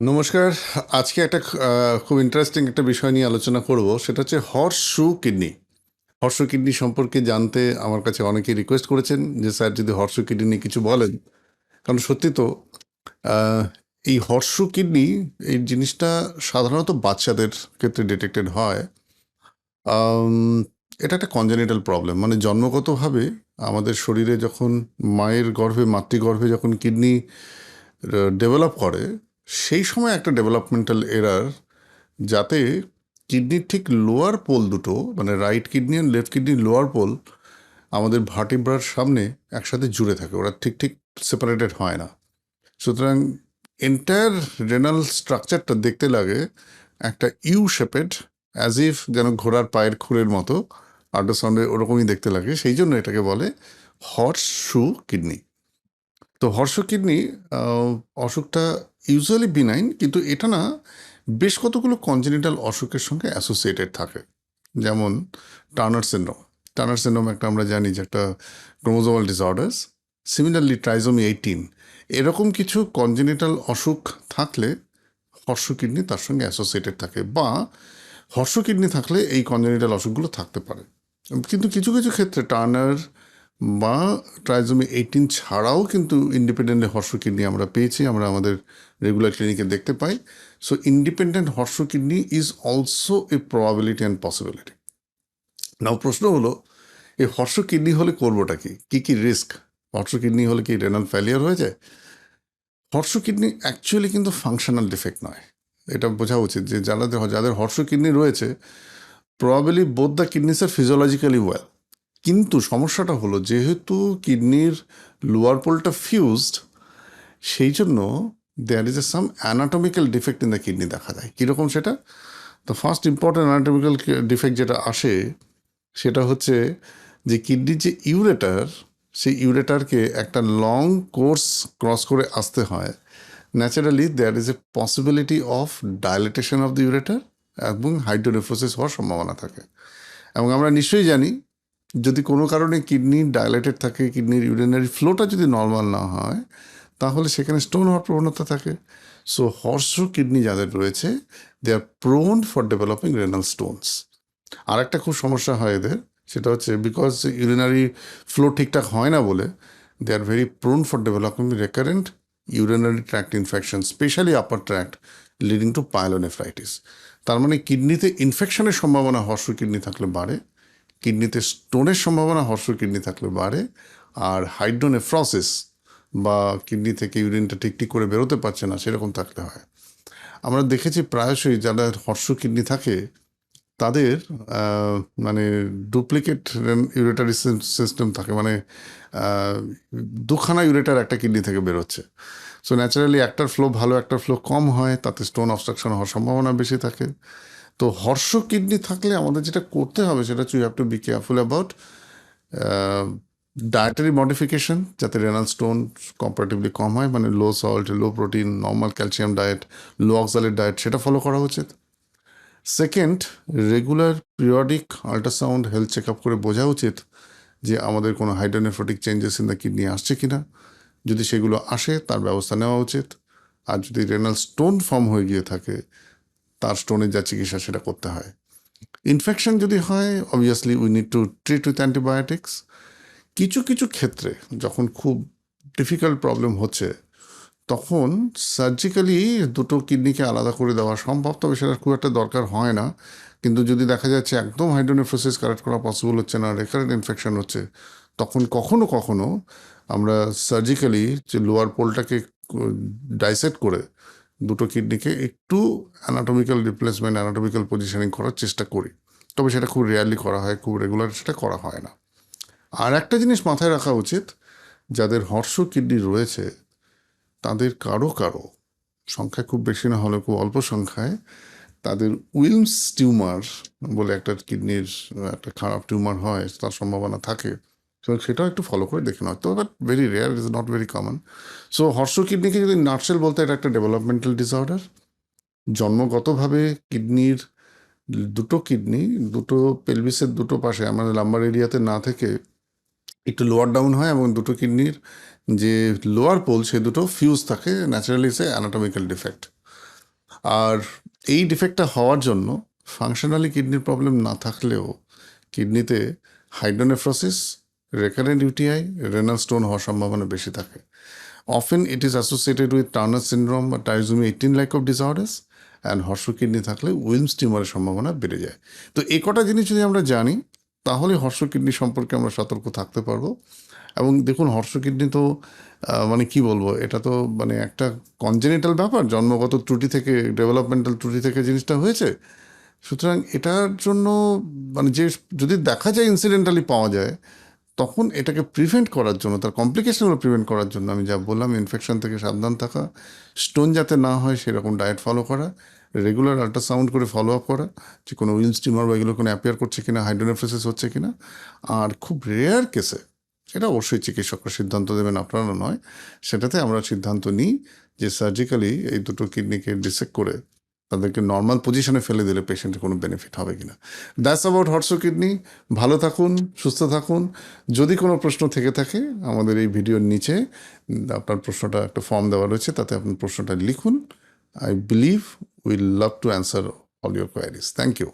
নমস্কার। আজকে একটা খুব ইন্টারেস্টিং একটা বিষয় নিয়ে আলোচনা করব। সেটা হচ্ছে horse shoe kidney. Horse kidney সম্পর্কে জানতে আমার কাছে অনেকেই রিকোয়েস্ট করেছেন যে, স্যার, যদি হর্ষ কিডনি কিছু বলেন। কারণ সত্যি তো এই হর্ষ কিডনি, এই জিনিসটা সাধারণত বাচ্চাদের ক্ষেত্রে ডিটেক্টেড হয়। এটা একটা কনজেনিটাল প্রবলেম মানে জন্মগতভাবে আমাদের শরীরে যখন মায়ের গর্ভে, মাতৃগর্ভে যখন কিডনি ডেভেলপ করে সেই সময় একটা ডেভেলপমেন্টাল এরার যাতে কিডনির ঠিক লোয়ার পোল দুটো মানে রাইট কিডনি আর লেফট কিডনির লোয়ার পোল আমাদের ভার্টিব্রার সামনে একসাথে জুড়ে থাকে, ওরা ঠিক ঠিক সেপারেটেড হয় না। সুতরাং এন্টায়ার রেনাল স্ট্রাকচারটা দেখতে লাগে একটা ইউ শেপেড অ্যাজ ইফ যেন ঘোড়ার পায়ের খুরের মতো আল্ট্রাসাউন্ডে ওরকমই দেখতে লাগে, সেই জন্য এটাকে বলে হর্স শু কিডনি তো হর্ষ কিডনি অসুখটা ইউজুয়ালি বিনাইন কিন্তু এটা না বেশ কতগুলো কনজেনিটাল অসুখের সঙ্গে অ্যাসোসিয়েটেড থাকে। যেমন টার্নার সিন্ড্রোম টার্নার সিন্ড্রোম একটা আমরা জানি যে একটা chromosomal disorders similarly trisomy eighteen এরকম কিছু কনজেনিটাল অসুখ থাকলে হর্ষ কিডনি তার সঙ্গে অ্যাসোসিয়েটেড থাকে বা হর্ষ কিডনি থাকলে এই কনজেনিটাল অসুখগুলো থাকতে পারে। কিন্তু কিছু কিছু ক্ষেত্রে টার্নার বা ট্রাইজোমি এইটিন ছাড়াও কিন্তু ইন্ডিপেন্ডেন্ট হর্ষ কিডনি আমরা পেয়েছি, আমরা আমাদের রেগুলার ক্লিনিকে দেখতে পাই। So independent horseshoe kidney is also a probability and possibility now প্রশ্ন হলো, এই হর্ষ কিডনি হলে করবোটা কি? কী কী রিস্ক হর্ষ কিডনি হলে কি রেনাল ফেলিয়ার হয়ে যায়? হর্ষ কিডনি অ্যাকচুয়ালি কিন্তু ফাংশনাল ডিফেক্ট নয়। এটা বোঝা উচিত যে যারা যাদের হর্ষ কিডনি রয়েছে probably both the kidneys are physiologically well কিন্তু সমস্যাটা হলো যেহেতু কিডনির লোয়ার পোলটা ফিউজড সেই জন্য there is a some anatomical defect in the kidney দেখা যায়। কীরকম সেটা? The first important anatomical defect যেটা আসে, সেটা হচ্ছে যে কিডনির যে ইউরেটার সেই ইউরেটারকে একটা লং কোর্স ক্রস করে আসতে হয়। Naturally there is a possibility of dilatation of the ureter এবং হাইড্রোনেফ্রোসিস হওয়ার সম্ভাবনা থাকে। এবং আমরা নিশ্চয়ই জানি যদি কোনো কারণে কিডনি ডাইলেটেড থাকে, কিডনির ইউরিনারি ফ্লোটা যদি নর্মাল না হয়, তাহলে সেখানে স্টোন হওয়ার প্রবণতা থাকে। সো হর্স কিডনি যাদের রয়েছে they are prone for developing renal stones আর একটা খুব সমস্যা হয় এদের, সেটা হচ্ছে বিকজ ইউরিনারি ফ্লো ঠিকঠাক হয় না বলে they are very prone for developing recurrent urinary tract infection specially upper tract leading to pyelonephritis তার মানে কিডনিতে ইনফেকশনের সম্ভাবনা হর্ষ কিডনি থাকলে বাড়ে। কিডনিতে স্টোনের সম্ভাবনা হর্ষ কিডনি থাকলে বাড়ে, আর হাইড্রোনেফ্রসিস বা কিডনি থেকে ইউরিনটা ঠিক ঠিক করে বেরোতে পারছে না, সেরকম থাকলে হয়। আমরা দেখেছি প্রায়শই যারা হর্ষ কিডনি থাকে, তাদের মানে ডুপ্লিকেট ইউরেটারি সিস্টেম থাকে মানে দুখানা ইউরেটার একটা কিডনি থেকে বেরোচ্ছে। সো ন্যাচারালি একটার ফ্লো ভালো, একটার ফ্লো কম হয়, তাতে স্টোন অবস্ট্রাকশন হওয়ার সম্ভাবনা বেশি থাকে। তো হর্ষ কিডনি থাকলে আমাদের যেটা করতে হবে সেটা হচ্ছে you have to be careful about dietary modification যাতে রেনাল স্টোন কম্পারেটিভলি কম হয় মানে low salt low protein normal calcium diet low oxalate diet সেটা ফলো করা উচিত। Second regular periodic ultrasound health check up করে বোঝা উচিত যে আমাদের কোনো hydronephrotic changes in the kidney আসছে কি না যদি সেগুলো আসে তার ব্যবস্থা নেওয়া উচিত। আর যদি রেনাল স্টোন ফর্ম হয়ে গিয়ে থাকে তার স্টোনের যা চিকিৎসা সেটা করতে হয়। ইনফেকশন যদি হয় obviously we need to treat with antibiotics কিছু কিছু ক্ষেত্রে যখন খুব ডিফিকাল্ট প্রবলেম হচ্ছে, তখন সার্জিক্যালি দুটো কিডনিকে আলাদা করে দেওয়া সম্ভব। তবে সেটা খুব একটা দরকার হয় না। কিন্তু যদি দেখা যাচ্ছে একদম হাইড্রোনেফ্রোসিস কারেক্ট করা পসিবল হচ্ছে না রেকারেন্ট ইনফেকশন হচ্ছে, তখন কখনো কখনো আমরা সার্জিক্যালি যে লোয়ার পোলটাকে ডাইসেক্ট করে দুটো কিডনিকে একটু অ্যানাটমিক্যাল রিপ্লেসমেন্ট অ্যানাটমিক্যাল পজিশনিং করার চেষ্টা করি। তবে সেটা খুব রেয়ারলি করা হয়, খুব রেগুলার সেটা করা হয় না। আর একটা জিনিস মাথায় রাখা উচিত, যাদের হর্ষ কিডনি রয়েছে, তাদের কারও কারও সংখ্যা খুব বেশি না হলেও খুব অল্প সংখ্যায়, তাদের উইলস টিউমার বলে একটা কিডনির, একটা খারাপ টিউমার হয়, তার সম্ভাবনা থাকে তো সেটাও একটু ফলো করে দেখে নেওয়া তো but very rare is not very common so horse কিডনিকে যদি নার্সেল বলতে এটা একটা ডেভেলপমেন্টাল ডিসঅর্ডার জন্মগতভাবে কিডনির দুটো কিডনি, দুটো পেলভিসের দুটো পাশে, আমাদের লাম্বার এরিয়াতে না থেকে একটু লোয়ার ডাউন হয় এবং দুটো কিডনির যে লোয়ার পোল সে দুটো ফিউজ থাকে ন্যাচারালি সে অ্যানাটমিক্যাল ডিফেক্ট আর এই ডিফেক্টটা হওয়ার জন্য ফাংশনালি কিডনির প্রবলেম না থাকলেও কিডনিতে hydronephrosis recurrent UTI renal stone হওয়ার সম্ভাবনা বেশি থাকে। Often it is associated with Turner syndrome বা trisomy eighteen like of disorders and horse kidney থাকলে উইলমস টিউমারের সম্ভাবনা বেড়ে যায়। তো এই কটা জিনিস যদি আমরা জানি, তাহলে হর্ষ কিডনি সম্পর্কে আমরা সতর্ক থাকতে পারব। এবং দেখুন হর্ষ কিডনি তো মানে কি বলব, এটা তো মানে একটা কনজেনিটাল ব্যাপার, জন্মগত ত্রুটি থেকে ডেভেলপমেন্টাল ত্রুটি থেকে জিনিসটা হয়েছে। সুতরাং এটার জন্য মানে যে, যদি দেখা যায় ইনসিডেন্টালি পাওয়া যায় তখন এটাকে প্রিভেন্ট করার জন্য, তার কমপ্লিকেশনগুলো প্রিভেন্ট করার জন্য আমি যা বললাম ইনফেকশন থেকে সাবধান থাকা স্টোন যাতে না হয় সেরকম ডায়েট ফলো করা রেগুলার আল্ট্রাসাউন্ড করে ফলো আপ করা, যে কোনো উইলস টিমার বা এগুলো কোনো অ্যাপিয়ার করছে কিনা হাইড্রোনেফ্রেসিস হচ্ছে কিনা, আর খুব রেয়ার কেসে সেটা অবশ্যই চিকিৎসকরা সিদ্ধান্ত দেবেন আপনারা নয়, সেটাতে আমরা সিদ্ধান্ত নিই যে সার্জিক্যালি এই দুটো কিডনিকে ডিসেক্ট করে তাদেরকে নর্মাল পজিশনে ফেলে দিলে পেশেন্টের কোনো বেনিফিট হবে কি না দ্যাটস অ্যাবাউট হর্স কিডনি ভালো থাকুন, সুস্থ থাকুন। যদি কোনো প্রশ্ন থেকে থাকে, আমাদের এই ভিডিওর নিচে আপনার প্রশ্নটা একটা ফর্ম দেওয়া রয়েছে, তাতে আপনি প্রশ্নটা লিখুন। I believe will love to answer all your queries thank you